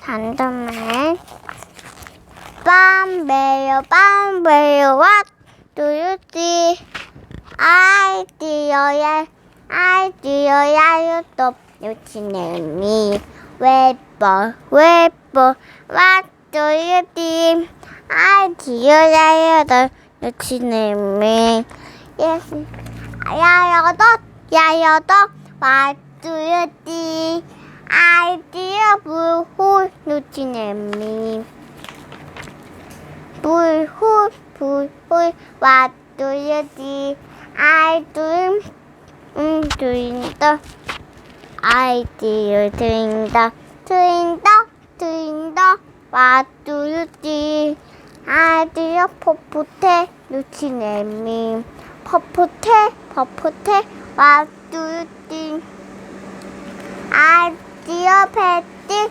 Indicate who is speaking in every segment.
Speaker 1: 단단맨 빰베요 빰베요. What do you see? 아이디어야 아이디어야 유튜브 유치님이 웨버 웨버 what do you see? 아이디어야 유튜브 유치님이 예스 야여덟 야여덟 what do you see 아이디어 불호 유치님이 불후 불후 와두유디 I do 음 the doing the doing the 와두유디 I do 포포테 루치네미 포포테 포포테 와두유디 I do 패티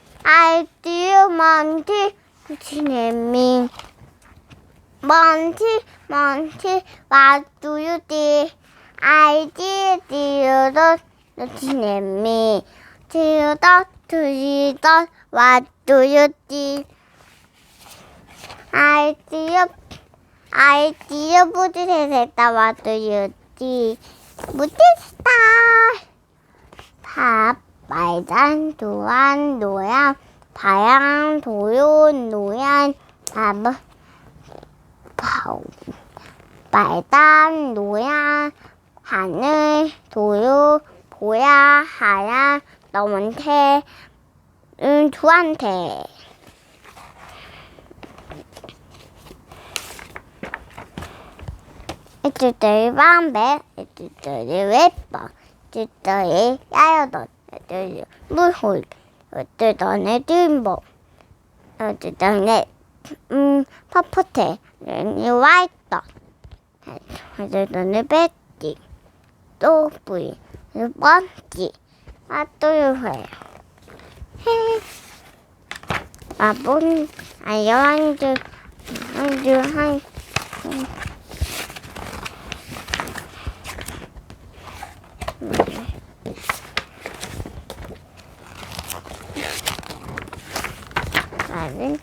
Speaker 1: the dot, what do you do? I did, I did put it at what do you do? 못했다. 말단, 도안, 노양, 다양, 도요, 노양, 밥, 파우, 말단, 노양, 하늘, 도요, 보야, 하야, 너한테, 응, 두한테. 이쪽들이 밤배, 이쪽들이 웨빠, 이쪽들이 야여덟, 이쪽들이 물홀, 이쪽들이 뒷목, 이쪽들이 음, 퍼포테, 이 화이트, 이쪽들이 베티, 또 뿌이, 번지, 아, 또 회. 아, 여한 줄, 한 줄, 한, 나는